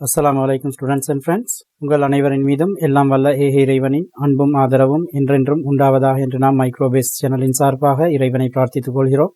அஸ்லாம் அலைக்கும் students and friends உங்கள் அனைவரின் மீதும் எல்லாம் வல்ல ஏ இறைவனின் அன்பும் ஆதரவும் என்றென்றும் உண்டாவதாக என்று நாம் மைக்ரோபேஸ் சேனலின் சார்பாக இறைவனை பிரார்த்தித்துக் கொள்கிறோம்.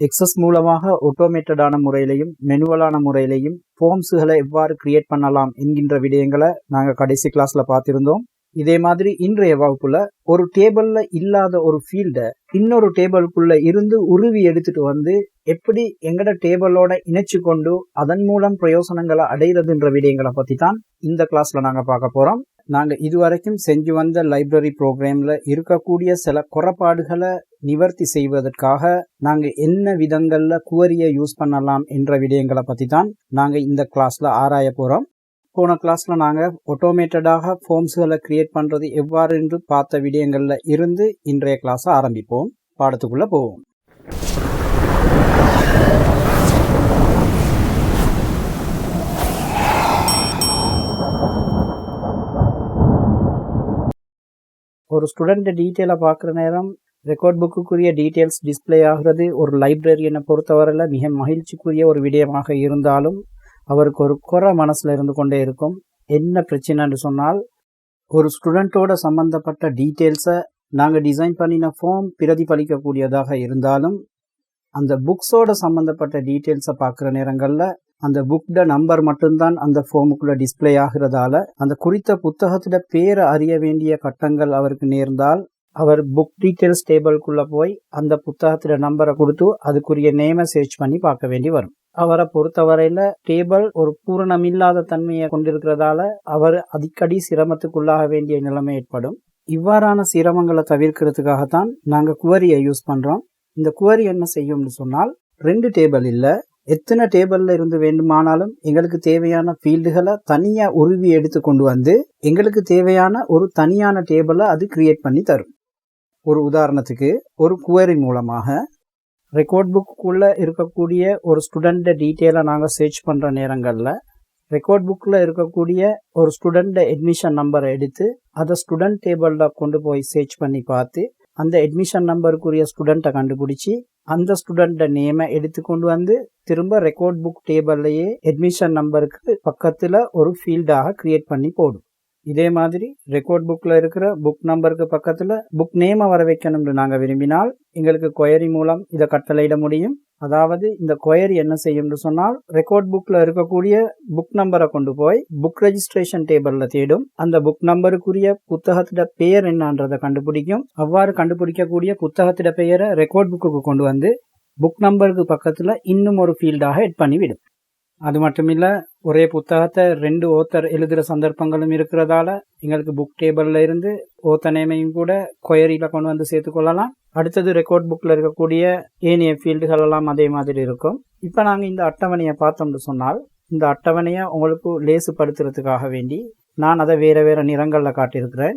எக்ஸஸ் மூலமாக ஆட்டோமேட்டடான முறையிலையும் மெனுவலான முறையிலையும் ஃபார்ம்ஸுகளை எவ்வாறு கிரியேட் பண்ணலாம் என்கின்ற விடயங்களை நாங்கள் கடைசி கிளாஸில் பார்த்திருந்தோம். இதே மாதிரி இன்றைய வகுப்புல ஒரு டேபிள்ல இல்லாத ஒரு ஃபீல்டை இன்னொரு டேபிளுக்குள்ள இருந்து உருவி எடுத்துட்டு வந்து எப்படி எங்கட டேபிளோட இணைச்சு கொண்டு அதன் மூலம் பிரயோசனங்களை அடைகிறதுன்ற விடயங்களை பத்தி தான் இந்த கிளாஸ்ல நாங்க பார்க்க போறோம். நாங்க இதுவரைக்கும் செஞ்சு வந்த லைப்ரரி ப்ரோக்ராம்ல இருக்கக்கூடிய சில குறைபாடுகளை நிவர்த்தி செய்வதற்காக நாங்க என்ன விதங்கள்ல குவரியை யூஸ் பண்ணலாம் என்ற விடயங்களை பத்தி தான் நாங்க இந்த கிளாஸ்ல ஆராய போறோம். போன கிளாஸில் நாங்கள் ஆட்டோமேட்டடாக ஃபார்ம்ஸ்களை கிரியேட் பண்ணுறது எவ்வாறு என்று பார்த்த விடயங்களில் இருந்து இன்றைய கிளாஸை ஆரம்பிப்போம். பாடத்துக்குள்ளே போவோம். ஒரு ஸ்டூடெண்ட் டீட்டெயிலை பார்க்குற நேரம் ரெக்கார்ட் புக்குக்குரிய டீட்டெயில்ஸ் டிஸ்ப்ளே ஆகிறது. ஒரு லைப்ரரியனை பொறுத்தவரையில் மிக மகிழ்ச்சிக்குரிய ஒரு விடயமாக இருந்தாலும் அவருக்கு ஒரு குறை மனசில் இருந்து கொண்டே இருக்கும். என்ன பிரச்சனைன்னு சொன்னால் ஒரு ஸ்டூடெண்ட்டோட சம்பந்தப்பட்ட டீட்டெயில்ஸை நாங்கள் டிசைன் பண்ணின ஃபார்ம் பிரதிபலிக்கக்கூடியதாக இருந்தாலும் அந்த புக்ஸோட சம்மந்தப்பட்ட டீட்டெயில்ஸை பார்க்குற நேரங்களில் அந்த புக்ட நம்பர் மட்டும்தான் அந்த ஃபார்முக்குள்ள டிஸ்ப்ளே ஆகிறதால அந்த குறித்த புத்தகத்தோட பேரை அறிய வேண்டிய கட்டங்கள் அவருக்கு நேர்ந்தால் அவர் புக் டீட்டெயில்ஸ் டேபிள்குள்ளே போய் அந்த புத்தகத்தில் நம்பரை கொடுத்து அதுக்குரிய நேமை சர்ச் பண்ணி பார்க்க வேண்டி வரும். அவரை பொறுத்தவரையில டேபிள் ஒரு பூரணமில்லாத தன்மையை கொண்டிருக்கிறதால அவர் அடிக்கடி சிரமத்துக்குள்ளாக வேண்டிய நிலைமை ஏற்படும். இவ்வாறான சிரமங்களை தவிர்க்கிறதுக்காகத்தான் நாங்கள் குவரியை யூஸ் பண்றோம். இந்த குவரி என்ன செய்யும்னு சொன்னால் ரெண்டு டேபிள் இல்லை எத்தனை டேபிள்ல இருந்து வேண்டுமானாலும் எங்களுக்கு தேவையான ஃபீல்டுகளை தனியா உருவி எடுத்து கொண்டு வந்து எங்களுக்கு தேவையான ஒரு தனியான டேபிளை அது கிரியேட் பண்ணி தரும். ஒரு உதாரணத்துக்கு ஒரு குவரி மூலமாக ரெக்கார்ட் புக்குள்ள இருக்கக்கூடிய ஒரு ஸ்டூடெண்ட்டை டீட்டெயிலை நாங்கள் சர்ச் பண்ணுற நேரங்களில் ரெக்கார்ட் புக்கில் இருக்கக்கூடிய ஒரு ஸ்டூடெண்ட்டை அட்மிஷன் நம்பரை எடுத்து அதை ஸ்டூடெண்ட் டேபிளில் கொண்டு போய் சர்ச் பண்ணி பார்த்து அந்த அட்மிஷன் நம்பருக்குரிய ஸ்டூடெண்ட்டை கண்டுபிடிச்சி அந்த ஸ்டூடெண்ட்டை நேமை எடுத்து கொண்டு வந்து திரும்ப ரெக்கார்ட் புக் டேபிள்லையே அட்மிஷன் நம்பருக்கு பக்கத்தில் ஒரு ஃபீல்டாக கிரியேட் பண்ணி போடும். இதே மாதிரி ரெக்கார்ட் புக்கில் இருக்கிற புக் நம்பருக்கு பக்கத்தில் புக் நேமை வர வைக்கணும்னு நாங்கள் விரும்பினால் எங்களுக்கு கொயரி மூலம் இதை கட்டளையிட முடியும். அதாவது இந்த கொயரி என்ன செய்யும்னு சொன்னால் ரெக்கார்ட் புக்கில் இருக்கக்கூடிய புக் நம்பரை கொண்டு போய் புக் ரெஜிஸ்ட்ரேஷன் டேபிளில் தேடும். அந்த புக் நம்பருக்குரிய புத்தகத்தோட பெயர் என்னன்றதை கண்டுபிடிக்கும். அவ்வாறு கண்டுபிடிக்கக்கூடிய புத்தகத்திட பெயரை ரெக்கார்ட் புக்குக்கு கொண்டு வந்து புக் நம்பருக்கு பக்கத்தில் இன்னும் ஒரு ஃபீல்டாக எட் பண்ணிவிடும். அது மட்டும் இல்லை ஒரே புத்தகத்தை ரெண்டு ஓத்தர் எழுதுகிற சந்தர்ப்பங்களும் இருக்கிறதால எங்களுக்கு புக் டேபிளில் இருந்து ஓத்த நேமையும் கூட கொயரியில் கொண்டு வந்து சேர்த்துக்கொள்ளலாம் அடுத்தது ரெக்கார்ட் புக்கில் இருக்கக்கூடிய ஏனைய ஃபீல்டுகள் எல்லாம் அதே மாதிரி இருக்கும். இப்போ நாங்கள் இந்த அட்டவணையை பார்த்தோம்னு சொன்னால் இந்த அட்டவணையை உங்களுக்கு லேசுப்படுத்துறதுக்காக வேண்டி நான் அதை வேறு வேறு நிறங்களில் காட்டியிருக்கிறேன்.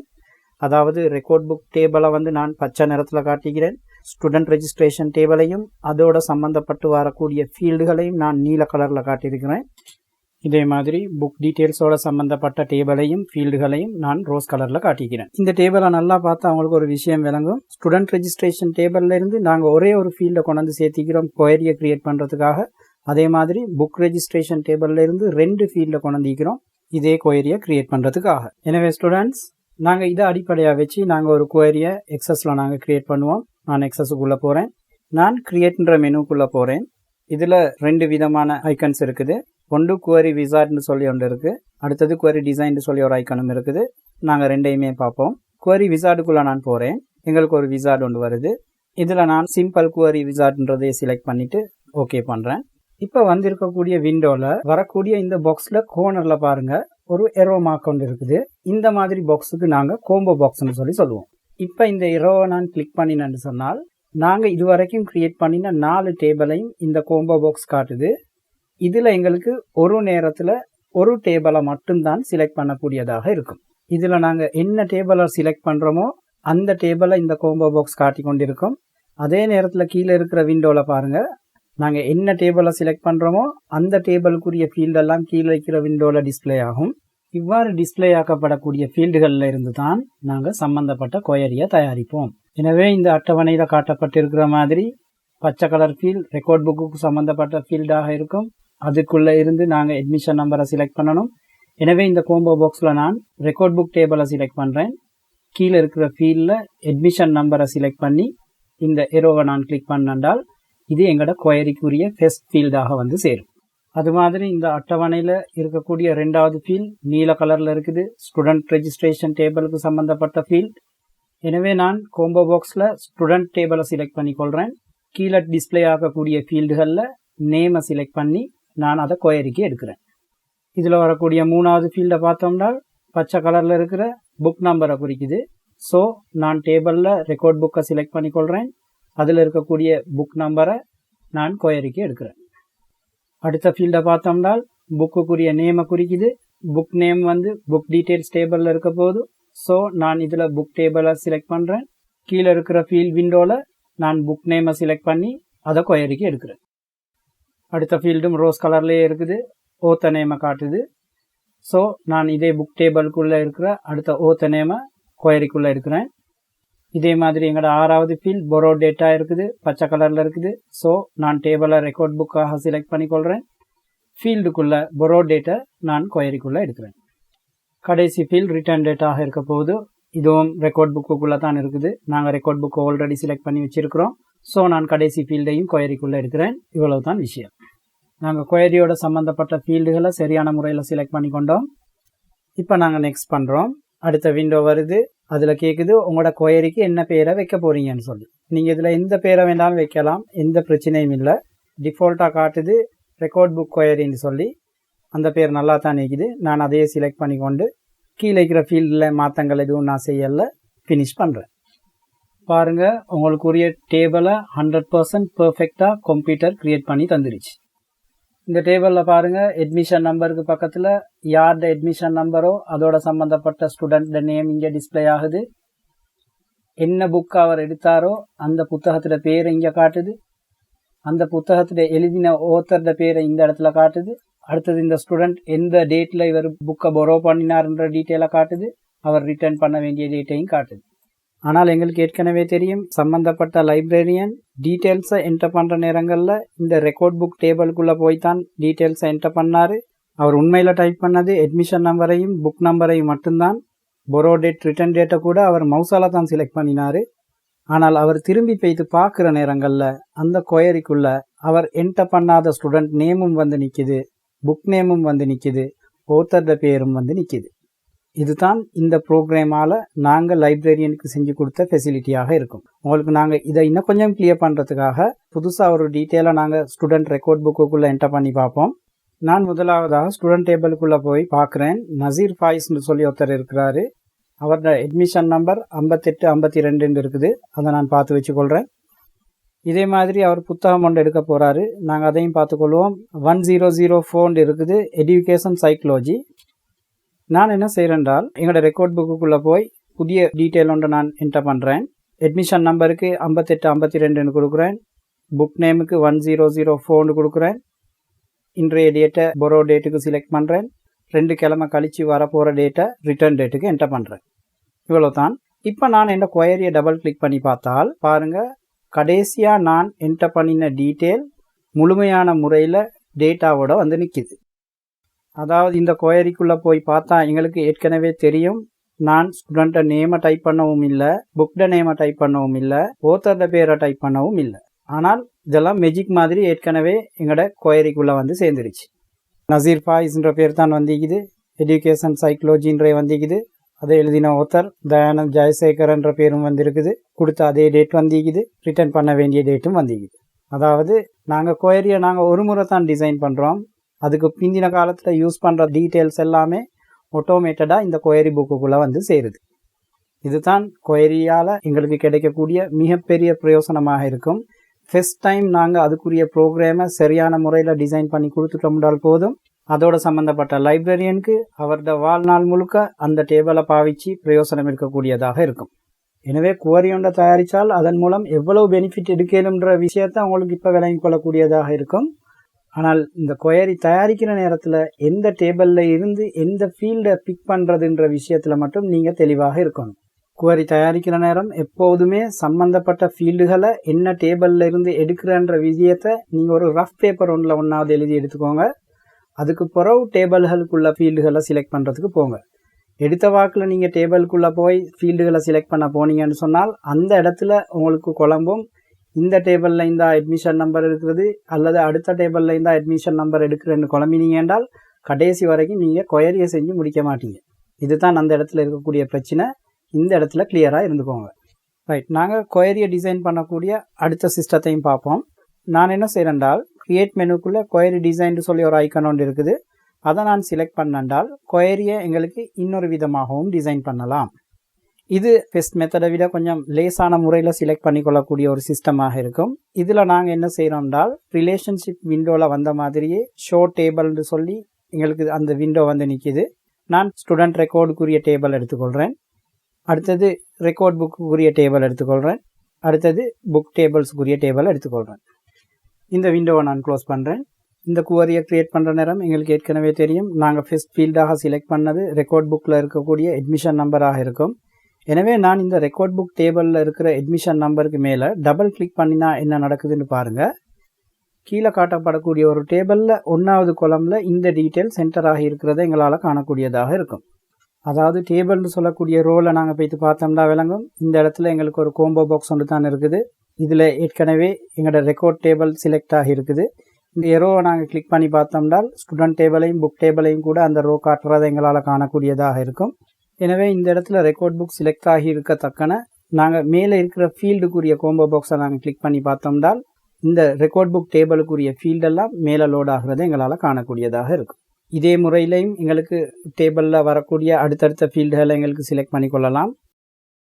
அதாவது ரெக்கார்ட் புக் டேபிளை வந்து நான் பச்சை நிறத்தில் காட்டிக்கிறேன். ஸ்டூடெண்ட் ரெஜிஸ்ட்ரேஷன் டேபிளையும் அதோட சம்மந்தப்பட்டு வரக்கூடிய ஃபீல்டுகளையும் நான் நீல கலரில் காட்டியிருக்கிறேன். இதே மாதிரி புக் டீட்டெயில்ஸோட சம்மந்தப்பட்ட டேபிளையும் ஃபீல்டுகளையும் நான் ரோஸ் கலரில் காட்டிக்கிறேன் இந்த டேபிளை நல்லா பார்த்தா அவங்களுக்கு ஒரு விஷயம் விளங்கும். ஸ்டூடெண்ட் ரெஜிஸ்ட்ரேஷன் டேபிள்ல இருந்து நாங்கள் ஒரே ஒரு ஃபீல்டை கொண்டாந்து சேர்த்திக்கிறோம் கொயரியை கிரியேட் பண்ணுறதுக்காக அதே மாதிரி புக் ரெஜிஸ்ட்ரேஷன் டேபிள்ல இருந்து ரெண்டு ஃபீல்டை கொண்டாந்திக்கிறோம் இதே கொயரியை கிரியேட் பண்ணுறதுக்காக எனவே ஸ்டூடெண்ட்ஸ் நாங்கள் இதை அடிப்படையாக வச்சு நாங்கள் ஒரு கொயரியை எக்ஸஸில் நாங்கள் கிரியேட் பண்ணுவோம். நான் எக்ஸஸுக்குள்ளே போகிறேன் நான் கிரியேட்ன்ற மெனுக்குள்ளே போகிறேன் இதில் ரெண்டு விதமான ஐக்கன்ஸ் இருக்குது. ஒன்று குவரி விசார்ட்னு சொல்லி ஒன்று இருக்குது அடுத்தது குவரி டிசைன்னு சொல்லி ஒரு ஐக்கனும் இருக்குது. நாங்கள் ரெண்டையுமே பார்ப்போம். குவரி விசார்டுக்குள்ளே நான் போகிறேன் எங்களுக்கு ஒரு விசார்டு ஒன்று வருது. இதில் நான் சிம்பிள் குவரி விசார்ட்ன்றதை செலக்ட் பண்ணிவிட்டு ஓகே பண்ணுறேன் இப்போ வந்திருக்கக்கூடிய விண்டோவில் வரக்கூடிய இந்த பாக்ஸில் கோனரில் பாருங்கள் ஒரு எரோ மார்க் ஒன்று இருக்குது. இந்த மாதிரி பாக்ஸுக்கு நாங்கள் கோம்போ பாக்ஸ்னு சொல்லி சொல்லுவோம். இப்போ இந்த இரவை நான் கிளிக் பண்ணினேன்னு சொன்னால் நாங்கள் இதுவரைக்கும் கிரியேட் பண்ணின நாலு டேபிளையும் இந்த கோம்போ பாக்ஸ் காட்டுது. இதில் எங்களுக்கு ஒரு நேரத்தில் ஒரு டேபிளை மட்டும்தான் செலக்ட் பண்ணக்கூடியதாக இருக்கும். இதில் நாங்கள் என்ன டேபிளை செலக்ட் பண்ணுறோமோ அந்த டேபிளை இந்த கோம்போ பாக்ஸ் காட்டி கொண்டிருக்கும். அதே நேரத்தில் கீழே இருக்கிற விண்டோவில் பாருங்கள் நாங்கள் என்ன டேபிளை செலக்ட் பண்ணுறோமோ அந்த டேபிளுக்குரிய ஃபீல்டெல்லாம் கீழே இருக்கிற விண்டோவில் டிஸ்பிளே ஆகும். இவ்வாறு டிஸ்பிளே ஆக்கப்படக்கூடிய ஃபீல்டுகளில் இருந்து தான் நாங்கள் சம்பந்தப்பட்ட கொயரியை தயாரிப்போம். எனவே இந்த அட்டவணையில் காட்டப்பட்டிருக்கிற மாதிரி பச்சை கலர் ஃபீல்ட் ரெக்கார்ட் புக்குக்கு சம்பந்தப்பட்ட ஃபீல்டாக இருக்கும். அதுக்குள்ளே இருந்து நாங்கள் அட்மிஷன் நம்பரை செலக்ட் பண்ணணும். எனவே இந்த கோம்போ பாக்ஸில் நான் ரெக்கார்ட் புக் டேபிளை செலக்ட் பண்ணுறேன் கீழே இருக்கிற ஃபீல்டில் அட்மிஷன் நம்பரை செலக்ட் பண்ணி இந்த எரோவை நான் கிளிக் பண்ணால் இது எங்களோட கொயரிக்குரிய ஃபெஸ்ட் ஃபீல்டாக வந்து சேரும். அது மாதிரி இந்த அட்டவணையில் இருக்கக்கூடிய ரெண்டாவது ஃபீல்ட் நீல கலரில் இருக்குது. ஸ்டூடெண்ட் ரெஜிஸ்ட்ரேஷன் டேபிளுக்கு சம்மந்தப்பட்ட ஃபீல்ட் எனவே நான் கோம்போ பாக்ஸில் ஸ்டூடெண்ட் டேபிளை செலக்ட் பண்ணிக்கொள்கிறேன் கீழே டிஸ்பிளே ஆகக்கூடிய ஃபீல்டுகளில் நேமை செலக்ட் பண்ணி நான் அதை கொயரிக்கு எடுக்கிறேன். இதில் வரக்கூடிய மூணாவது ஃபீல்டை பார்த்தோம்னா பச்சை கலரில் இருக்கிற புக் நம்பரை குறிக்குது. ஸோ நான் டேபிளில் ரெக்கார்ட் புக்கை செலக்ட் பண்ணிக்கொள்கிறேன் அதில் இருக்கக்கூடிய புக் நம்பரை நான் கொயரிக்கு எடுக்கிறேன். அடுத்த ஃபீல்டை பார்த்தோம்னா புக்குக்குரிய நேமை குறிக்குது. புக் நேம் வந்து புக் டீட்டெயில்ஸ் டேபிளில் இருக்க போது ஸோ நான் இதில் புக் டேபிளை செலக்ட் பண்ணுறேன் கீழே இருக்கிற ஃபீல்ட் விண்டோவில் நான் புக் நேமை செலக்ட் பண்ணி அதை கொயரிக்கு எடுக்கிறேன். அடுத்த ஃபீல்டும் ரோஸ் கலர்லேயே இருக்குது. ஓத்த நேமை காட்டுது. ஸோ நான் இதே புக் டேபிளுக்குள்ளே இருக்கிற அடுத்த ஓத்த நேமை கொயரிக்குள்ளே இருக்கிறேன் இதே மாதிரி எங்களோட ஆறாவது ஃபீல்ட் பொரோ டேட்டா இருக்குது பச்சை கலரில் இருக்குது. ஸோ நான் டேபிளை ரெக்கார்ட் புக்காக செலக்ட் பண்ணிக்கொள்கிறேன் ஃபீல்டுக்குள்ளே பொரோ டேட்டா நான் கொயரிக்குள்ளே எடுக்கிறேன். கடைசி ஃபீல்ட் ரிட்டர்ன் டேட்டாக இருக்க போது இதுவும் ரெக்கார்ட் புக்குக்குள்ளே தான் இருக்குது. நாங்கள் ரெக்கார்ட் புக்கு ஆல்ரெடி செலக்ட் பண்ணி வச்சுருக்கிறோம். ஸோ நான் கடைசி ஃபீல்டையும் கொயரிக்குள்ளே எடுக்கிறேன். இவ்வளவு தான் விஷயம். நாங்கள் கொயரியோட சம்மந்தப்பட்ட ஃபீல்டுகளை சரியான முறையில் செலக்ட் பண்ணி கொண்டோம் இப்போ நாங்கள் நெக்ஸ்ட் பண்ணுறோம் அடுத்த விண்டோ வருது. அதில் கேட்குது உங்களோட கொயரிக்கு என்ன பேரை வைக்க போகிறீங்கன்னு சொல்லி. நீங்கள் இதில் எந்த பேரை வேணாலும் வைக்கலாம் எந்த பிரச்சனையும் இல்லை. டிஃபால்ட்டாக காட்டுது ரெக்கார்ட் புக் கொயரின்னு சொல்லி. அந்த பேர் நல்லா தான் நிற்குது நான் அதையே செலக்ட் பண்ணி கொண்டு கீழே இருக்கிற ஃபீல்டில் மாற்றங்கள் எதுவும் நான் செய்யலை ஃபினிஷ் பண்ணுறேன் பாருங்கள் உங்களுக்குரிய டேபிளை ஹண்ட்ரட் பர்சன்ட் பர்ஃபெக்டாக கம்ப்யூட்டர் க்ரியேட் பண்ணி தந்துருச்சு. இந்த டேபிளில் பாருங்கள் அட்மிஷன் நம்பருக்கு பக்கத்தில் யார்ட அட்மிஷன் நம்பரோ அதோட சம்மந்தப்பட்ட ஸ்டூடெண்ட் நேம் இங்கே டிஸ்பிளே ஆகுது. என்ன புக் அவர் எடுத்தாரோ அந்த புத்தகத்தோட பேரை இங்கே காட்டுது. அந்த புத்தகத்தில் எழுதின ஓத்தரோட பேரை இந்த இடத்துல காட்டுது. அடுத்தது இந்த ஸ்டூடெண்ட் எந்த டேட்டில் இவர் புக்கை பொரோ பண்ணினார்ன்ற டீட்டெயிலை காட்டுது. அவர் ரிட்டர்ன் பண்ண வேண்டிய டேட்டையும் காட்டுது. ஆனால் எங்களுக்கு ஏற்கனவே தெரியும் சம்பந்தப்பட்ட லைப்ரரியன் டீட்டெயில்ஸை என்டர் பண்ணுற நேரங்களில் இந்த ரெக்கார்ட் புக் டேபிளுக்குள்ளே போய் தான் டீட்டெயில்ஸை என்டர் பண்ணார். அவர் உண்மையில் டைப் பண்ணது அட்மிஷன் நம்பரையும் புக் நம்பரையும் மட்டும்தான். பொரோ டேட் ரிட்டர்ன் டேட்டை கூட அவர் மவுசால தான் செலக்ட் பண்ணினார். ஆனால் அவர் திரும்பி போய்த்து பார்க்குற நேரங்களில் அந்த கொயரிக்குள்ள அவர் என்டர் பண்ணாத ஸ்டூடெண்ட் நேமும் வந்து நிற்கிது புக் நேமும் வந்து நிற்கிது ஓத்தர்ட பேரும் வந்து நிற்கிது இதுதான் இந்த ப்ரோக்ராமால் நாங்கள் லைப்ரரியனுக்கு செஞ்சு கொடுத்த ஃபெசிலிட்டியாக இருக்கும். உங்களுக்கு நாங்கள் இதை இன்னும் கொஞ்சம் கிளியர் பண்ணுறதுக்காக புதுசாக ஒரு டீட்டெயிலாக நாங்கள் ஸ்டூடெண்ட் ரெக்கார்ட் புக்குக்குள்ளே என்டர் பண்ணி பார்ப்போம். நான் முதலாவதாக ஸ்டூடெண்ட் டேபிளுக்குள்ளே போய் பார்க்குறேன். நசீர் ஃபாயிஸ்னு சொல்லி ஒருத்தர் இருக்கிறாரு. அவரோட அட்மிஷன் நம்பர் ஐம்பத்தெட்டு ஐம்பத்தி ரெண்டுன்னு இருக்குது. அதை நான் பார்த்து வச்சுக்கொள்கிறேன் இதே மாதிரி அவர் புத்தகம் ஒன்று எடுக்க போகிறாரு நாங்கள் அதையும் பார்த்துக்கொள்வோம். ஒன் ஜீரோ ஜீரோ ஃபோன் இருக்குது. எஜுகேஷன் சைக்காலஜி நான் என்ன செய்கிறேன்றால் எங்களோட ரெக்கார்ட் புக்குக்குள்ளே போய் புதிய டீட்டெயில் ஒன்று நான் என்டர் பண்ணுறேன் அட்மிஷன் நம்பருக்கு ஐம்பத்தெட்டு ஐம்பத்தி ரெண்டுன்னு கொடுக்குறேன். புக் நேமுக்கு ஒன் ஜீரோ ஜீரோ ஃபோன்னு கொடுக்குறேன். இன்றைய டேட்டை பொரோ டேட்டுக்கு செலக்ட் பண்ணுறேன் ரெண்டு கிழமை கழித்து வரப்போகிற டேட்டை ரிட்டர்ன் டேட்டுக்கு என்டர் பண்ணுறேன் இவ்வளோ தான் இப்போ நான் என் கொயரியை டபுள் கிளிக் பண்ணி பார்த்தால் பாருங்கள் கடைசியாக நான் என்டர் பண்ணின டீட்டெயில் முழுமையான முறையில் டேட்டாவோட வந்து நிற்கிது அதாவது இந்த கொயரிக்குள்ளே போய் பார்த்தா எங்களுக்கு ஏற்கனவே தெரியும். நான் ஸ்டூடெண்ட்டை நேமை டைப் பண்ணவும் இல்லை புக்ட நேமை டைப் பண்ணவும் இல்லை ஓத்தர்ட பேரை டைப் பண்ணவும் இல்லை. ஆனால் இதெல்லாம் மெஜிக் மாதிரி ஏற்கனவே எங்களோட கொயரிக்குள்ளே வந்து சேர்ந்துருச்சு. நசீர் ஃபாய்ஸ்ன்ற பேர் தான் வந்திக்குது எஜுகேஷன் சைக்காலஜின்றே வந்திக்குது அதை எழுதின ஒருத்தர் தயானந்த் ஜெயசேகர்ன்ற பேரும் வந்திருக்குது கொடுத்த அதே டேட் வந்திக்குது ரிட்டர்ன் பண்ண வேண்டிய டேட்டும் வந்திக்குது. அதாவது நாங்கள் கொயரியை நாங்கள் ஒரு முறை தான் டிசைன் பண்ணுறோம் அதுக்கு பிந்தின காலத்தில் யூஸ் பண்ணுற டீட்டெயில்ஸ் எல்லாமே ஆட்டோமேட்டடாக இந்த கொயரி புக்குக்குள்ளே வந்து சேருது. இதுதான் கொயரியால் எங்களுக்கு கிடைக்கக்கூடிய மிகப்பெரிய பிரயோசனமாக இருக்கும். ஃபஸ்ட் டைம் நாங்கள் அதுக்குரிய ப்ரோக்ராமை சரியான முறையில் டிசைன் பண்ணி கொடுத்துட்டோம்னால் போதும். அதோட சம்மந்தப்பட்ட லைப்ரரியனுக்கு அவரோட வாழ்நாள் முழுக்க அந்த டேபிளை பாவிச்சு பிரயோசனம் இருக்கக்கூடியதாக இருக்கும். எனவே குவரி ஒன்றை தயாரித்தால் அதன் மூலம் எவ்வளவு பெனிஃபிட் எடுக்கணுன்ற விஷயத்தை அவங்களுக்கு இப்போ விளங்கிக் கொள்ளக்கூடியதாக இருக்கும். ஆனால் இந்த கொயரி தயாரிக்கிற நேரத்தில் எந்த டேபிளில் இருந்து எந்த ஃபீல்டை பிக் பண்ணுறதுன்ற விஷயத்தில் மட்டும் நீங்கள் தெளிவாக இருக்கணும். குவரி தயாரிக்கிற நேரம் எப்போதுமே சம்பந்தப்பட்ட ஃபீல்டுகளை என்ன டேபிளில் இருந்து எடுக்கிறன்ற விஷயத்தை நீங்கள் ஒரு ரஃப் பேப்பர் ஒன்றில் ஒன்றாவது எழுதி எடுத்துக்கோங்க. அதுக்கு பிறகு டேபிள்களுக்குள்ள ஃபீல்டுகளை செலக்ட் பண்ணுறதுக்கு போங்க. எடுத்த வாக்கில் நீங்கள் டேபிளுக்குள்ளே போய் ஃபீல்டுகளை செலக்ட் பண்ண போனீங்கன்னு சொன்னால் அந்த இடத்துல உங்களுக்கு குழம்பும் இந்த டேபிளில் இந்த அட்மிஷன் நம்பர் இருக்கிறது அல்லது அடுத்த டேபிளில் இந்த அட்மிஷன் நம்பர் எடுக்கிறேன்னு குழம்பினீங்க என்றால் கடைசி வரைக்கும் நீங்கள் கொயரியை செஞ்சு முடிக்க மாட்டீங்க. இதுதான் அந்த இடத்துல இருக்கக்கூடிய பிரச்சனை. இந்த இடத்துல கிளியராக இருந்துக்கோங்க. ரைட் நாங்கள் கொயரியை டிசைன் பண்ணக்கூடிய அடுத்த சிஸ்டத்தையும் பார்ப்போம். நான் என்ன செய்கிறேன்டால் கிரியேட் மெனுக்குள்ளே கொயரி டிசைன் சொல்லி ஒரு ஐக்கன் ஒன்று இருக்குது. அதை நான் செலக்ட் பண்ணால் கொயரியை எங்களுக்கு இன்னொரு விதமாகவும் டிசைன் பண்ணலாம். இது ஃபெஸ்ட் மெத்தடை விட கொஞ்சம் லேசான முறையில் செலக்ட் பண்ணிக்கொள்ளக்கூடிய ஒரு சிஸ்டமாக இருக்கும். இதில் நாங்கள் என்ன செய்கிறோம்னால் ரிலேஷன்ஷிப் விண்டோவில் வந்த மாதிரியே ஷோ டேபிள்னு சொல்லி எங்களுக்கு அந்த விண்டோ வந்து நிற்கிது நான் ஸ்டூடெண்ட் ரெக்கார்டுக்குரிய டேபிள் எடுத்துக்கொள்கிறேன் அடுத்தது ரெக்கார்ட் புக்குக்குரிய டேபிள் எடுத்துக்கொள்கிறேன் அடுத்தது புக் டேபிள்ஸுக்குரிய டேபிள் எடுத்துக்கொள்கிறேன் இந்த விண்டோவை நான் க்ளோஸ் பண்ணுறேன் இந்த குவரியை க்ரியேட் பண்ணுற நேரம் எங்களுக்கு ஏற்கனவே தெரியும். நாங்கள் ஃபஸ்ட் ஃபீல்டாக செலக்ட் பண்ணது ரெக்கார்ட் புக்கில் இருக்கக்கூடிய அட்மிஷன் நம்பராக இருக்கும். எனவே நான் இந்த ரெக்கார்ட் புக் டேபிளில் இருக்கிற அட்மிஷன் நம்பருக்கு மேலே டபுள் கிளிக் பண்ணினா என்ன நடக்குதுன்னு பாருங்கள் கீழே காட்டப்படக்கூடிய ஒரு டேபிளில் ஒன்றாவது குளமில் இந்த டீட்டெயில் சென்டராக இருக்கிறத எங்களால் காணக்கூடியதாக இருக்கும். அதாவது டேபிள்னு சொல்லக்கூடிய ரோலை நாங்கள் போய்த்து பார்த்தோம்னா விளங்கும். இந்த இடத்துல எங்களுக்கு ஒரு கோம்போ பாக்ஸ் ஒன்று தான் இருக்குது. இதில் ஏற்கனவே எங்களோட ரெக்கார்ட் டேபிள் செலக்ட் ஆகி இருக்குது. இந்த எரோவை நாங்கள் கிளிக் பண்ணி பார்த்தோம்னால் ஸ்டூடெண்ட் டேபிளையும் புக் டேபிளையும் கூட அந்த ரோ காட்டுறதை எங்களால் காணக்கூடியதாக இருக்கும். எனவே இந்த இடத்துல ரெக்கார்ட் புக் செலக்ட் ஆகி இருக்கத்தக்கன நாங்கள் மேலே இருக்கிற ஃபீல்டுக்குரிய கோம்போ பாக்ஸை நாங்கள் கிளிக் பண்ணி பார்த்தோம்னால் இந்த ரெக்கார்ட் புக் டேபிளுக்குரிய ஃபீல்டெல்லாம் மேலே லோட் ஆகிறத எங்களால் காணக்கூடியதாக இருக்கும். இதே முறையிலையும் எங்களுக்கு டேபிளில் வரக்கூடிய அடுத்தடுத்த ஃபீல்டுகளை எங்களுக்கு செலக்ட் பண்ணிக்கொள்ளலாம்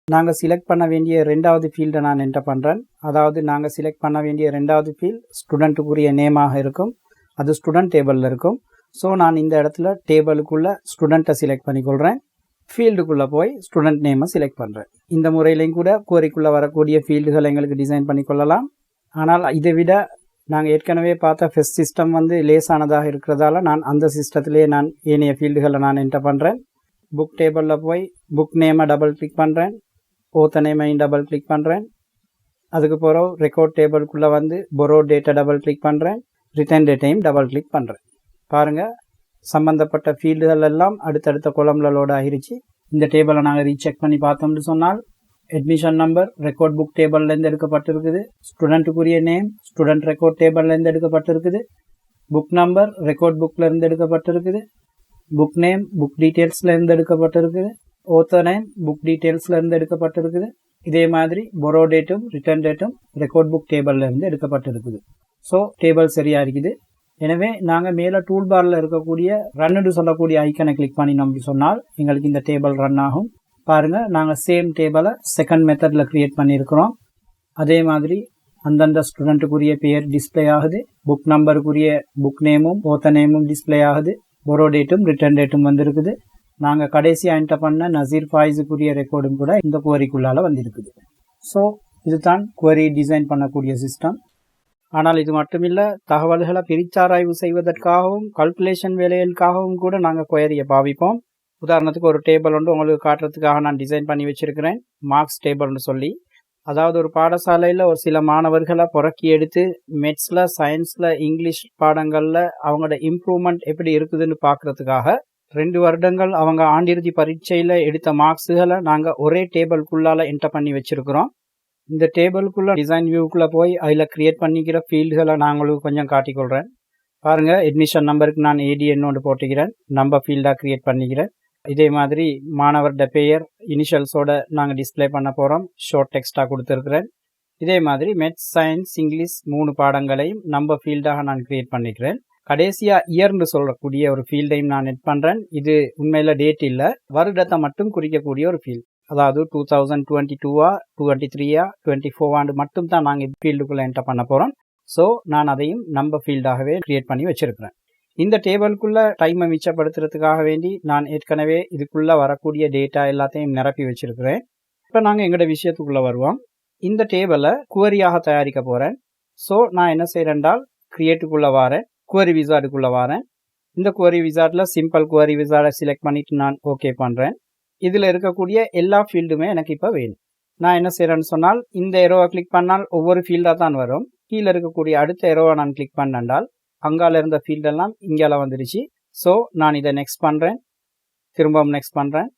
நாங்கள் செலக்ட் பண்ண வேண்டிய ரெண்டாவது ஃபீல்டை நான் என்ன பண்ணுறேன் அதாவது நாங்கள் செலக்ட் பண்ண வேண்டிய ரெண்டாவது ஃபீல்ட் ஸ்டூடெண்ட்டுக்குரிய நேமாக இருக்கும். அது ஸ்டூடெண்ட் டேபிளில் இருக்கும். ஸோ நான் இந்த இடத்துல டேபிளுக்குள்ளே ஸ்டூடெண்ட்டை செலக்ட் பண்ணிக்கொள்கிறேன் ஃபீல்டுக்குள்ளே போய் ஸ்டூடெண்ட் நேமை செலக்ட் பண்ணுறேன் இந்த முறையிலையும் கூட கோரிக்குள்ளே வரக்கூடிய ஃபீல்டுகளை எங்களுக்கு டிசைன் பண்ணி கொள்ளலாம். ஆனால் இதை விட நாங்கள் ஏற்கனவே பார்த்த ஃபெஸ்ட் சிஸ்டம் வந்து லேசானதாக இருக்கிறதால நான் அந்த சிஸ்டத்திலேயே நான் ஏனைய ஃபீல்டுகளை நான் என்டர் பண்ணுறேன் புக் டேபிளில் போய் புக் நேமை டபுள் கிளிக் பண்ணுறேன் ஓத்த நேமையும் டபுள் கிளிக் பண்ணுறேன் அதுக்கு பிறகு ரெக்கார்ட் டேபிளுக்குள்ளே வந்து பொரோ டேட்டை டபுள் கிளிக் பண்ணுறேன் ரிட்டர்ன் டேட்டையும் டபுள் கிளிக் பண்ணுறேன் பாருங்கள் சம்பந்தப்பட்ட ஃபீல்டுகள் எல்லாம் அடுத்தடுத்த குளம்ல லோட் ஆகிருச்சு. இந்த டேபிளை நாங்கள் ரீசெக் பண்ணி பார்த்தோம்னு சொன்னால் அட்மிஷன் நம்பர் ரெக்கார்ட் புக் டேபிள்லேருந்து எடுக்கப்பட்டிருக்குது. ஸ்டூடெண்ட்டுக்குரிய நேம் ஸ்டூடெண்ட் ரெக்கார்ட் டேபிள்லேருந்து எடுக்கப்பட்டிருக்குது. புக் நம்பர் ரெக்கார்ட் புக்லேருந்து எடுக்கப்பட்டிருக்குது. புக் நேம் புக் டீட்டெயில்ஸ்லேருந்து எடுக்கப்பட்டிருக்குது. ஓத்தர் நேம் புக் டீட்டெயில்ஸ்லேருந்து எடுக்கப்பட்டிருக்குது. இதே மாதிரி பொரோ டேட்டும் ரிட்டர்ன் டேட்டும் ரெக்கார்ட் புக் டேபிள்லேருந்து எடுக்கப்பட்டிருக்குது. ஸோ டேபிள் சரியாக இருக்குது. எனவே நாங்கள் மேலே டூல் பாரில் இருக்கக்கூடிய ரன்னு சொல்லக்கூடிய ஐக்கனை கிளிக் பண்ணினோம் சொன்னால் எங்களுக்கு இந்த டேபிள் ரன் ஆகும். பாருங்கள் நாங்கள் சேம் டேபிளை செகண்ட் மெத்தடில் க்ரியேட் பண்ணியிருக்கிறோம். அதே மாதிரி அந்தந்த ஸ்டூடெண்ட்டுக்குரிய பேர் டிஸ்பிளே ஆகுது. புக் நம்பருக்குரிய புக் நேமும் ஓத்த நேமும் டிஸ்பிளே ஆகுது. பொரோ டேட்டும் ரிட்டர்ன் டேட்டும் வந்திருக்குது. நாங்கள் கடைசியாக என்டர் பண்ண நசீர் ஃபாய்ஸுக்குரிய ரெக்கார்டும் கூட இந்த குவரிக்குள்ளால் வந்திருக்குது. ஸோ இதுதான் குவரி டிசைன் பண்ணக்கூடிய சிஸ்டம் ஆனால் இது மட்டுமில்ல தகவல்களை பிரிச்சாராய்வு செய்வதற்காகவும் கல்குலேஷன் வேலைகளுக்காகவும் கூட நாங்கள் கொயரியை பாவிப்போம். உதாரணத்துக்கு ஒரு டேபிள் ஒன்று உங்களுக்கு காட்டுறதுக்காக நான் டிசைன் பண்ணி வச்சிருக்கிறேன். மார்க்ஸ் டேபிள்னு சொல்லி. அதாவது ஒரு பாடசாலையில் ஒரு சில மாணவர்களை புறக்கி எடுத்து மெட்ஸில் சயின்ஸில் இங்கிலீஷ் பாடங்களில் அவங்களோட இம்ப்ரூவ்மெண்ட் எப்படி இருக்குதுன்னு பார்க்குறதுக்காக ரெண்டு வருடங்கள் அவங்க ஆண்டிறுதி பரீட்சையில் எடுத்த மார்க்ஸுகளை நாங்கள் ஒரே டேபிள்குள்ளால் என்டர் பண்ணி வச்சுருக்கிறோம். இந்த டேபிளுக்குள்ளே டிசைன் வியூக்குள்ளே போய் அதில் க்ரியேட் பண்ணிக்கிற ஃபீல்டுகளை நான் உங்களுக்கு கொஞ்சம் காட்டிக்கொள்கிறேன் பாருங்கள் அட்மிஷன் நம்பருக்கு நான் ஏடிஎன் ஒன்று போட்டுக்கிறேன். நம்பர் ஃபீல்டாக க்ரியேட் பண்ணிக்கிறேன். இதே மாதிரி மாணவர்கிட்ட பெயர் இனிஷியல்ஸோட நாங்கள் டிஸ்பிளே பண்ண போகிறோம் ஷோர்ட் டெக்ஸ்ட்டாக கொடுத்துருக்குறேன். இதே மாதிரி மெட்ஸ் சயின்ஸ் இங்கிலீஷ் மூணு பாடங்களையும் நம்பர் ஃபீல்டாக நான் க்ரியேட் பண்ணிக்கிறேன். கடைசியாக இயர்னு சொல்லக்கூடிய ஒரு ஃபீல்டையும் நான் நெட் பண்ணுறேன் இது உண்மையில் டேட் இல்லை. வருடத்தை மட்டும் குறிக்கக்கூடிய ஒரு ஃபீல்ட் அதாவது டூ தௌசண்ட் டுவெண்ட்டி டூவா டுவெண்ட்டி த்ரீயா டுவெண்ட்டி ஃபோர் மட்டும் தான் நாங்கள் ஃபீல்டுக்குள்ளே என்டர் பண்ண போகிறோம் ஸோ நான் அதையும் நம்ம ஃபீல்டாகவே க்ரியேட் பண்ணி வச்சுருக்கிறேன். இந்த டேபிளுக்குள்ளே டைமை மிச்சப்படுத்துறதுக்காக வேண்டி நான் ஏற்கனவே இதுக்குள்ளே வரக்கூடிய டேட்டா எல்லாத்தையும் நிரப்பி வச்சுருக்கிறேன். இப்போ நாங்கள் எங்களோட விஷயத்துக்குள்ளே வருவோம். இந்த டேபிளை குவரியாக தயாரிக்க போகிறேன் ஸோ நான் என்ன செய்கிறேன்டால் க்ரியேட்டுக்குள்ளே வரேன். குவரி விசார்டுக்குள்ளே வரேன். இந்த குவரி விசார்டில் சிம்பிள் குவரி விசார்டை செலக்ட் பண்ணிவிட்டு நான் ஓகே பண்ணுறேன் இதில் இருக்கக்கூடிய எல்லா ஃபீல்டுமே எனக்கு இப்போ வேணும். நான் என்ன செய்கிறேன்னு சொன்னால் இந்த எரோவை கிளிக் பண்ணால் ஒவ்வொரு ஃபீல்டாக தான் வரும். கீழே இருக்கக்கூடிய அடுத்த எரோவை நான் கிளிக் பண்ணால் அங்கால இருந்த ஃபீல்டெல்லாம் இங்கால வந்துருச்சு ஸோ நான் இதை நெக்ஸ்ட் பண்ணுறேன் திரும்பவும் நெக்ஸ்ட் பண்ணுறேன்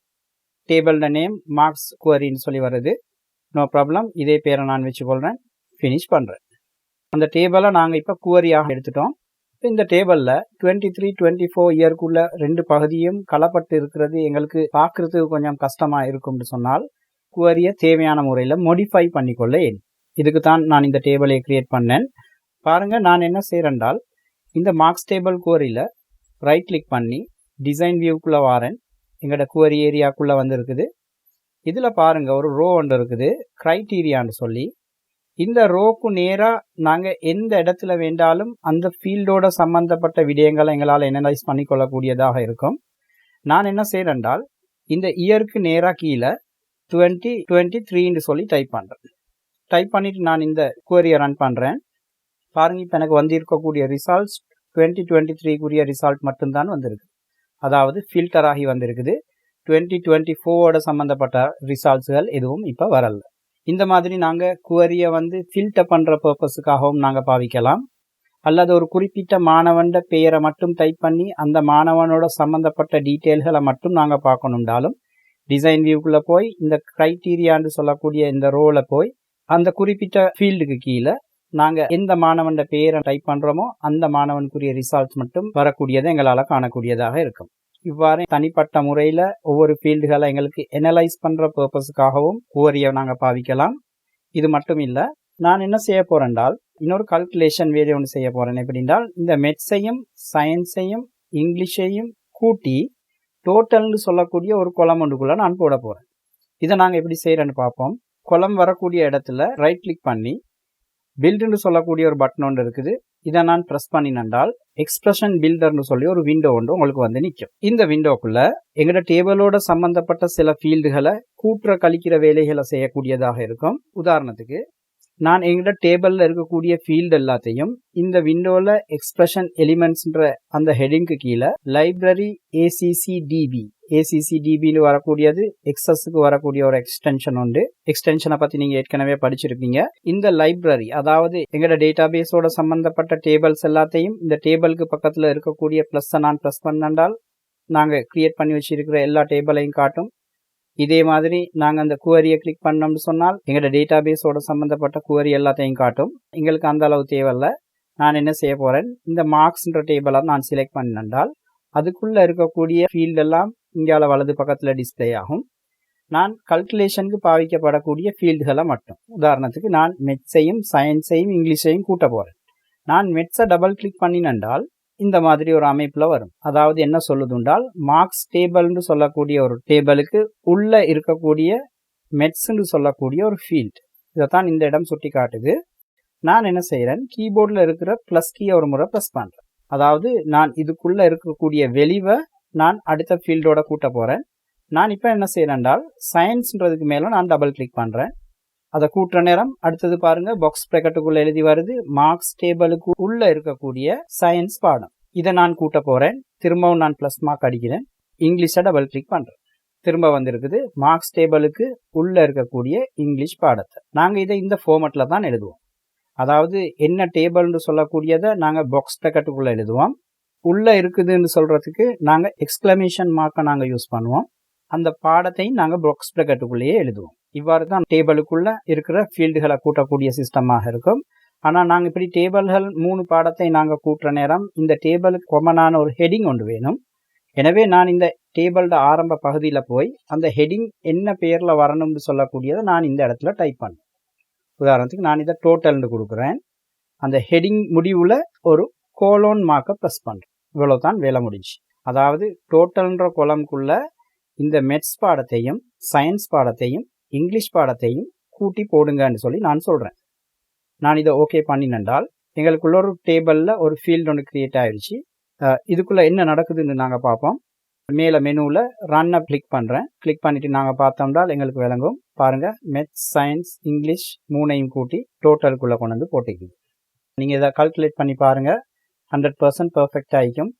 டேபிளோட நேம் மார்க்ஸ் குவரின்னு சொல்லி வருது. நோ ப்ராப்ளம் இதே பேரை நான் வச்சுக்கொள்கிறேன் ஃபினிஷ் பண்ணுறேன் அந்த டேபிளை நாங்கள் இப்போ குவரியாக எடுத்துட்டோம். இப்போ இந்த டேபிளில் டுவெண்ட்டி த்ரீ டுவெண்ட்டி ஃபோர் இயர்க்குள்ள ரெண்டு பகுதியும் கலப்பட்டு இருக்கிறது எங்களுக்கு பார்க்குறதுக்கு கொஞ்சம் கஷ்டமாக இருக்கும்னு சொன்னால் குவரியை தேவையான முறையில் மோடிஃபை பண்ணிக்கொள்ளேன் இதுக்கு தான் நான் இந்த டேபிளை கிரியேட் பண்ணேன். பாருங்கள் நான் என்ன செய்கிறேன்டால் இந்த மார்க்ஸ் டேபிள் குவரியில் ரைட் கிளிக் பண்ணி டிசைன் வியூக்குள்ளே வாரேன். எங்களோட குவரி ஏரியாக்குள்ளே வந்துருக்குது. இதில் பாருங்கள் ஒரு ரோ ஒன்று இருக்குது. க்ரைட்டீரியான்னு சொல்லி இந்த ரோக்கு நேராக நாங்கள் எந்த இடத்துல வேண்டாலும் அந்த ஃபீல்டோட சம்மந்தப்பட்ட விடயங்களை எங்களால் எனலைஸ் பண்ணிக்கொள்ளக்கூடியதாக இருக்கும். நான் என்ன செய்கிறேன்டால் இந்த இயருக்கு நேராக கீழே டுவெண்ட்டி டுவெண்ட்டி த்ரீன்னு சொல்லி டைப் பண்ணுறேன் டைப் பண்ணிவிட்டு நான் இந்த குவரியை ரன் பண்ணுறேன் பாருங்க இப்போ எனக்கு வந்திருக்கக்கூடிய ரிசல்ட்ஸ் டுவெண்ட்டி டுவெண்ட்டி த்ரீக்குரிய ரிசல்ட் மட்டும்தான் வந்திருக்கு. அதாவது ஃபில்டர் ஆகி வந்திருக்குது. டுவெண்ட்டி டுவெண்ட்டி ஃபோரோட சம்மந்தப்பட்ட ரிசல்ட்ஸுகள் எதுவும் இப்போ வரல. இந்த மாதிரி நாங்கள் குவரியை வந்து ஃபில்டர் பண்ணுற பர்பஸுக்காகவும் நாங்கள் பாவிக்கலாம். அல்லது ஒரு குறிப்பிட்ட மாணவன்ட பெயரை மட்டும் டைப் பண்ணி அந்த மாணவனோட சம்மந்தப்பட்ட டீட்டெயில்களை மட்டும் நாங்கள் பார்க்கணுண்டாலும் டிசைன் வியூக்குள்ளே போய் இந்த க்ரைட்டீரியான்னு சொல்லக்கூடிய இந்த ரோவில் போய் அந்த குறிப்பிட்ட ஃபீல்டுக்கு கீழே நாங்கள் எந்த மாணவன்ட பெயரை டைப் பண்ணுறோமோ அந்த மாணவனுக்குரிய ரிசல்ட்ஸ் மட்டும் வரக்கூடியதை எங்களால் காணக்கூடியதாக இருக்கும். இவ்வாறு தனிப்பட்ட முறையில் ஒவ்வொரு ஃபீல்டுகளை எங்களுக்கு எனலைஸ் பண்ணுற பர்பஸுக்காகவும் குவரியை நாங்கள் பாவிக்கலாம். இது மட்டும் இல்லை நான் என்ன செய்ய போகிறேன்டால் இன்னொரு கல்குலேஷன் வேறு ஒன்று செய்ய போகிறேன் எப்படின்றால் இந்த மெட்ஸையும் சயின்ஸையும் இங்கிலீஷையும் கூட்டி டோட்டல்னு சொல்லக்கூடிய ஒரு குளம் ஒன்றுக்குள்ளே நான் போட போகிறேன் இதை நாங்கள் எப்படி செய்கிறேன்னு பார்ப்போம். குளம் வரக்கூடிய இடத்துல ரைட் கிளிக் பண்ணி பில்டுன்னு சொல்லக்கூடிய ஒரு பட்டன் ஒன்று இருக்குது. இதை நான் ப்ரெஸ் பண்ணினண்டால் எக்ஸ்பிரஷன் பில்டர்னு சொல்லி ஒரு விண்டோ ஒன்று உங்களுக்கு வந்து நிற்கும். இந்த விண்டோக்குள்ள எங்களோட டேபிளோட சம்பந்தப்பட்ட சில ஃபீல்டுகளை கூட்டுற கழிக்கிற வேலைகளை செய்யக்கூடியதாக இருக்கும். உதாரணத்துக்கு நான் எங்கிட்ட டேபிளில் இருக்கக்கூடிய ஃபீல்டு எல்லாத்தையும் இந்த விண்டோவில் எக்ஸ்பிரஷன் எலிமெண்ட்ஸ்ன்ற அந்த ஹெடிங்க்கு கீழே லைப்ரரி ஏசிசி டிபி ஏசிசி வரக்கூடியது எக்ஸஸுக்கு வரக்கூடிய ஒரு எக்ஸ்டென்ஷன் உண்டு. எக்ஸ்டென்ஷனை பற்றி நீங்கள் ஏற்கனவே படிச்சிருப்பீங்க. இந்த லைப்ரரி அதாவது எங்களோட டேட்டா பேஸோட சம்மந்தப்பட்ட டேபிள்ஸ் எல்லாத்தையும் இந்த டேபிளுக்கு பக்கத்தில் இருக்கக்கூடிய ப்ளஸ்ஸை நான் ப்ளஸ் பண்ணால் நாங்கள் கிரியேட் பண்ணி வச்சிருக்கிற எல்லா டேபிளையும் காட்டும். இதே மாதிரி நாங்கள் அந்த குவரியை கிளிக் பண்ணோம்னு சொன்னால் எங்களோட டேட்டா பேஸோட சம்மந்தப்பட்ட குவரி எல்லாத்தையும் காட்டும். எங்களுக்கு அந்த அளவு தேவையில்ல. நான் என்ன செய்ய போகிறேன் இந்த மார்க்ஸ்ன்ற டேபிளை நான் செலக்ட் பண்ணினால் அதுக்குள்ளே இருக்கக்கூடிய ஃபீல்டெல்லாம் இங்கால வலது பக்கத்தில் டிஸ்பிளே ஆகும். நான் கல்குலேஷனுக்கு பாவிக்கப்படக்கூடிய ஃபீல்டுகளை மட்டும். உதாரணத்துக்கு நான் மெட்ஸையும் சயின்ஸையும் இங்கிலீஷையும் கூட்ட போகிறேன் நான் மெட்ஸை டபுள் கிளிக் பண்ணினென்றால் இந்த மாதிரி ஒரு அமைப்பில் வரும். அதாவது என்ன சொல்லுதுண்டால் மார்க்ஸ் டேபிள்னு சொல்லக்கூடிய ஒரு டேபிளுக்கு உள்ளே இருக்கக்கூடிய மெட்ஸ்ன்னு சொல்லக்கூடிய ஒரு ஃபீல்ட் இதைத்தான் இந்த இடம் சுட்டி காட்டுது. நான் என்ன செய்கிறேன் கீபோர்டில் இருக்கிற ப்ளஸ் கீ ஒரு முறை ப்ளஸ் பண்ணுறேன் அதாவது நான் இதுக்குள்ளே இருக்கக்கூடிய வெளிவை நான் அடுத்த ஃபீல்டோட கூட்ட போகிறேன் நான் இப்போ என்ன செய்கிறேன்டால் சயின்ஸ்ன்றதுக்கு மேலே நான் டபுள் கிளிக் பண்ணுறேன் அதை கூட்டுற நேரம் அடுத்தது பாருங்க பாக்ஸ் பிரக்கெட்டுக்குள்ள எழுதி வருது. மார்க்ஸ் டேபிளுக்கு உள்ள இருக்கக்கூடிய சயின்ஸ் பாடம். இதை நான் கூட்ட போறேன். திரும்பவும் நான் பிளஸ் மார்க் அடிக்கிறேன். இங்கிலீஷை டபுள் கிளிக் பண்றேன். திரும்ப வந்திருக்குது. மார்க்ஸ் டேபிளுக்கு உள்ள இருக்கக்கூடிய இங்கிலீஷ் பாடத்தை. நாங்கள் இதை இந்த ஃபார்மெட்டில் தான் எழுதுவோம். அதாவது என்ன டேபிள்னு சொல்லக்கூடியதை நாங்கள் பாக்ஸ் ப்ரெக்கெட்டுக்குள்ள எழுதுவோம். உள்ள இருக்குதுன்னு சொல்றதுக்கு நாங்கள் எக்ஸ்கிளமேஷன் மார்க்கை நாங்கள் யூஸ் பண்ணுவோம். அந்த பாடத்தையும் நாங்கள் பாக்ஸ் ப்ரெக்கெட்டுக்குள்ளேயே எழுதுவோம். இவ்வாறு தான் டேபிளுக்குள்ள இருக்கிற ஃபீல்டுகளை கூட்டக்கூடிய சிஸ்டமாக இருக்கும். ஆனால் நாங்கள் இப்படி டேபிள்கள் மூணு பாடத்தை நாங்கள் கூட்டுற நேரம் இந்த டேபிளுக்கு கொமனான ஒரு ஹெடிங் ஒன்று வேணும். எனவே நான் இந்த டேபிளோட ஆரம்ப பகுதியில் போய் அந்த ஹெடிங் என்ன பேரில் வரணும்னு சொல்லக்கூடியதை நான் இந்த இடத்துல டைப் பண்ணேன் உதாரணத்துக்கு நான் இதை டோட்டல்னு கொடுக்குறேன். அந்த ஹெடிங் முடிவில் ஒரு கோலோன் மார்க்கை ப்ரெஸ் பண்ணுறேன் இவ்வளோ தான் வேலை முடிஞ்சு. அதாவது டோட்டல்ன்ற குளம்குள்ளே இந்த மெட்ஸ் பாடத்தையும் சயின்ஸ் பாடத்தையும் இங்கிலீஷ் பாடத்தையும் கூட்டி போடுங்கன்னு சொல்லி நான் சொல்கிறேன் நான் இதை ஓகே பண்ணினென்றால் எங்களுக்குள்ள ஒரு டேபிளில் ஒரு ஃபீல்டு ஒன்று க்ரியேட் ஆயிடுச்சு. இதுக்குள்ளே என்ன நடக்குதுன்னு நாங்கள் பார்ப்போம். மேலே மெனுவில் ரன்னை கிளிக் பண்ணுறேன் கிளிக் பண்ணிவிட்டு நாங்கள் பார்த்தோம்னால் எங்களுக்கு விளங்கும். பாருங்கள் மெத்ஸ் சயின்ஸ் இங்கிலீஷ் மூணையும் கூட்டி டோட்டலுக்குள்ளே கொண்டு வந்து போட்டிக்குது நீங்கள் இதை கால்குலேட் பண்ணி பாருங்கள் ஹண்ட்ரட் பர்சன்ட் பர்ஃபெக்ட் ஆகிக்கும்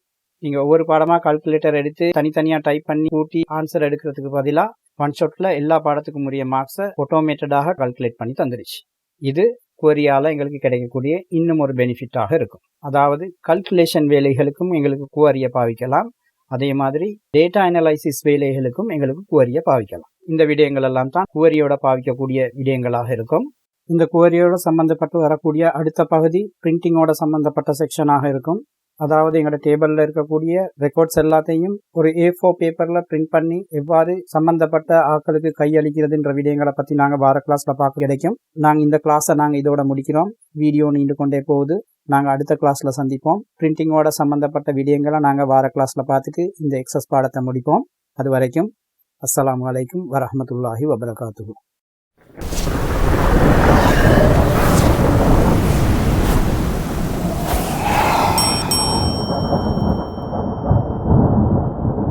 நீங்கள் ஒவ்வொரு பாடமாக கால்குலேட்டர் எடுத்து தனித்தனியாக டைப் பண்ணி கூட்டி ஆன்சர் எடுக்கிறதுக்கு பதிலாக ஒன் ஷாட்டில் எல்லா பாடத்துக்கும் உரிய மார்க்ஸை ஆட்டோமேட்டடாக கால்குலேட் பண்ணி தந்துடுச்சு இது குவரியால் எங்களுக்கு கிடைக்கக்கூடிய இன்னும் ஒரு பெனிஃபிட்டாக இருக்கும். அதாவது கல்குலேஷன் வேலைகளுக்கும் எங்களுக்கு குவரியை பாவிக்கலாம். அதே மாதிரி டேட்டா அனலைசிஸ் வேலைகளுக்கும் எங்களுக்கு குவரியை பாவிக்கலாம். இந்த விடயங்கள் எல்லாம் தான் குவரியோட பாவிக்கக்கூடிய விடயங்களாக இருக்கும். இந்த குவரியோட சம்பந்தப்பட்டு வரக்கூடிய அடுத்த பகுதி பிரிண்டிங்கோட சம்பந்தப்பட்ட செக்ஷனாக இருக்கும். அதாவது எங்களோட டேபிளில் இருக்கக்கூடிய ரெக்கார்ட்ஸ் எல்லாத்தையும் ஒரு ஏ ஃபோர் பேப்பரில் பிரிண்ட் பண்ணி எவ்வாறு சம்பந்தப்பட்ட ஆட்களுக்கு கையளிக்கிறதுன்ற விடயங்களை பற்றி நாங்கள் வார கிளாஸில் பார்க்க கிடைக்கும். நாங்கள் இந்த கிளாஸை நாங்கள் இதோட முடிக்கிறோம். வீடியோ நீண்டு கொண்டே போகுது. நாங்கள் அடுத்த கிளாஸில் சந்திப்போம். பிரிண்டிங்கோட சம்பந்தப்பட்ட விடயங்களை நாங்கள் வார கிளாஸில் பார்த்துட்டு இந்த எக்ஸஸ் பாடத்தை முடிப்போம். அது வரைக்கும் அஸ்லாம் அலைக்கும் வரமத்துல்லாஹி வபரகாத்து